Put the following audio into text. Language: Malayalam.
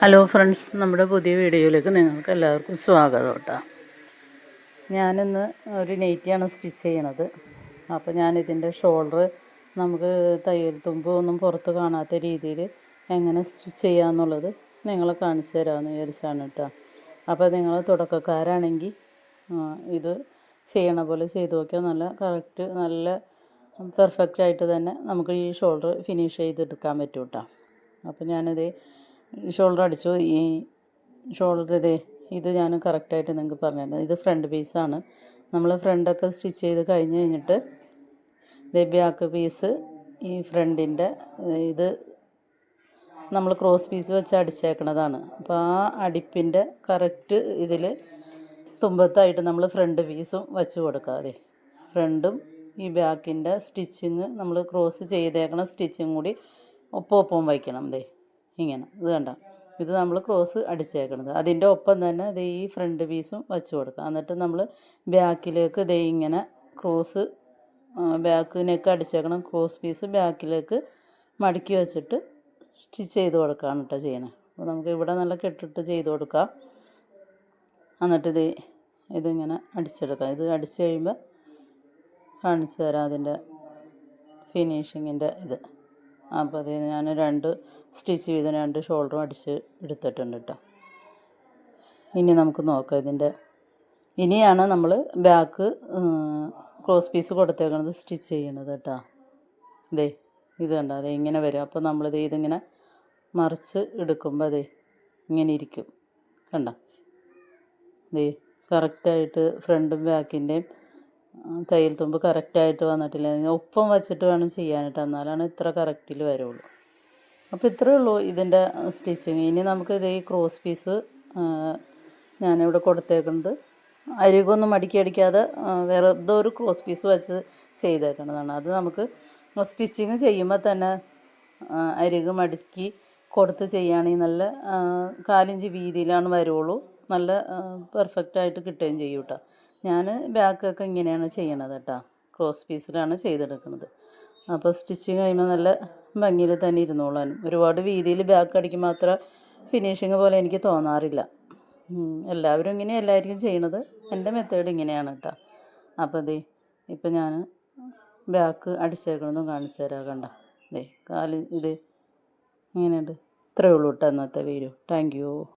ഹലോ ഫ്രണ്ട്സ് നമ്മുടെ പുതിയ വീഡിയോയിലേക്ക് നിങ്ങൾക്ക് എല്ലാവർക്കും സ്വാഗതം കേട്ടോ. ഞാനിന്ന് ഒരു നെയ്റ്റിയാണ് സ്റ്റിച്ച് ചെയ്യണത്. അപ്പോൾ ഞാനിതിന്റെ ഷോൾഡർ നമുക്ക് തയ്യൽ തുമ്പ് ഒന്നും പുറത്ത് കാണാത്ത രീതിയിൽ എങ്ങനെ സ്റ്റിച്ച് ചെയ്യാമെന്നുള്ളത് നിങ്ങളെ കാണിച്ചു തരാമെന്ന് വിചാരിച്ചാണ് കേട്ടോ. അപ്പോൾ നിങ്ങൾ തുടക്കക്കാരാണെങ്കിൽ ഇത് ചെയ്യണ പോലെ ചെയ്ത് നോക്കിയാൽ നല്ല കറക്റ്റ് നല്ല പെർഫെക്റ്റ് ആയിട്ട് തന്നെ നമുക്ക് ഈ ഷോൾഡർ ഫിനിഷ് ചെയ്തെടുക്കാൻ പറ്റും കേട്ടോ. അപ്പോൾ ഞാനത് ഷോൾഡർ അടിച്ചു. ഈ ഷോൾഡർ ഇതേ ഇത് ഞാൻ കറക്റ്റായിട്ട് നിങ്ങൾക്ക് പറഞ്ഞിരുന്നത് ഇത് ഫ്രണ്ട് പീസാണ് നമ്മൾ ഫ്രണ്ടൊക്കെ സ്റ്റിച്ച് ചെയ്ത് കഴിഞ്ഞ് കഴിഞ്ഞിട്ട് ഇത് ബാക്ക് പീസ് ഈ ഫ്രണ്ടിന്റെ ഇത് നമ്മൾ ക്രോസ് പീസ് വെച്ച് അടിച്ചേക്കണതാണ്. അപ്പോൾ ആ അടിപ്പിന്റെ കറക്റ്റ് ഇതിൽ തുമ്പത്തായിട്ട് നമ്മൾ ഫ്രണ്ട് പീസും വെച്ച് കൊടുക്കാതെ ഫ്രണ്ടും ഈ ബാക്കിന്റെ സ്റ്റിച്ചിങ് നമ്മൾ ക്രോസ് ചെയ്തേക്കണ സ്റ്റിച്ചും കൂടി ഒപ്പം ഒപ്പം വയ്ക്കണം. ദേ ഇങ്ങനെ. ഇത് കണ്ട? ഇത് നമ്മൾ ക്രോസ് അടിച്ചേക്കണത്. അതിന്റെ ഒപ്പം തന്നെ ഇത് ഈ ഫ്രണ്ട് പീസും വെച്ച് കൊടുക്കുക. എന്നിട്ട് നമ്മൾ ബാക്കിലേക്ക് ദേ ഇങ്ങനെ ക്രോസ് ബാക്ക് നെക്ക് അടിച്ചേക്കണം. ക്രോസ് പീസ് ബാക്കിലേക്ക് മടക്കി വെച്ചിട്ട് സ്റ്റിച്ച് ചെയ്ത് കൊടുക്കുകയാണ് കേട്ടോ ചെയ്യണേ. അപ്പോൾ നമുക്ക് ഇവിടെ നല്ല കെട്ടിട്ട് ചെയ്ത് കൊടുക്കാം. എന്നിട്ട് ഇത് ഇതിങ്ങനെ അടിച്ചെടുക്കാം. ഇത് അടിച്ച് കഴിയുമ്പോൾ കാണിച്ചു തരാം അതിന്റെ ഫിനിഷിങ്ങിന്റെ ഇത്. അപ്പോൾ അത് ഞാൻ രണ്ട് സ്റ്റിച്ച് ചെയ്ത് രണ്ട് ഷോൾഡറും അടിച്ച് എടുത്തിട്ടുണ്ട് കേട്ടോ. ഇനി നമുക്ക് നോക്കാം ഇതിന്റെ. ഇനിയാണ് നമ്മൾ ബാക്ക് ക്രോസ് പീസ് കൊടുത്തേക്കുന്നത് സ്റ്റിച്ച് ചെയ്യണത് കേട്ടോ. ഇതേ ഇത് കണ്ടോ? അതെ ഇങ്ങനെ വരും. അപ്പോൾ നമ്മളിത് ഇതിങ്ങനെ മറിച്ച് എടുക്കുമ്പോൾ അതെ ഇങ്ങനെ ഇരിക്കും. കണ്ട? ദേ കറക്റ്റായിട്ട് ഫ്രണ്ടും ബാക്കിന്റെയും തയ്യൽ തുമ്പ് കറക്റ്റായിട്ട് വന്നിട്ടില്ല. ഒപ്പം വെച്ചിട്ട് വേണം ചെയ്യാനായിട്ട്. എന്നാലാണ് ഇത്ര കറക്റ്റിൽ വരുള്ളൂ. അപ്പോൾ ഇത്രയേ ഉള്ളൂ ഇതിന്റെ സ്റ്റിച്ചിങ് ഇനി നമുക്ക് ഇത് ക്രോസ് പീസ് ഞാനിവിടെ കൊടുത്തേക്കുന്നത്. അരികൊന്നും മടക്കി അടിക്കാതെ ആ, വേറെ എന്തോ ഒരു ക്രോസ് പീസ് വെച്ച് ചെയ്തേക്കുന്നതാണ് അത് നമുക്ക് സ്റ്റിച്ചിങ് ചെയ്യുമ്പോൾ തന്നെ അരികും മടക്കി കൊടുത്ത് ചെയ്യുകയാണെങ്കിൽ നല്ല കാലിഞ്ച് വീതിയിലാണ് വരുള്ളൂ. നല്ല പെർഫെക്റ്റായിട്ട് കിട്ടുകയും ചെയ്യും കേട്ടോ ഞാൻ ബാക്കൊക്കെ ഇങ്ങനെയാണ് ചെയ്യണത് കേട്ടോ. ക്രോസ് പീസിലാണ് ചെയ്തെടുക്കുന്നത് അപ്പോൾ സ്റ്റിച്ച് കഴിയുമ്പോൾ നല്ല ഭംഗിയിൽ തന്നെ ഇരുന്നോളാൻ. ഒരുപാട് വീതിയിൽ ബാക്ക് അടിക്കുമ്പോൾ മാത്രം ഫിനിഷിങ് പോലെ എനിക്ക് തോന്നാറില്ല. എല്ലാവരും ഇങ്ങനെ എല്ലാവർക്കും ചെയ്യണത്. എന്റെ മെത്തേഡ് ഇങ്ങനെയാണ് കേട്ടോ. അപ്പോൾ ദേ ഇപ്പം ഞാൻ ബാക്ക് അടിച്ചേക്കണമെന്ന് കാണിച്ചു തരാം കണ്ട. ദേ കാൽ ഇത് ഇങ്ങനെയുണ്ട്. ഇത്രയേ ഉള്ളൂ കേട്ടോ അന്നത്തെ വീഡിയോ താങ്ക് യു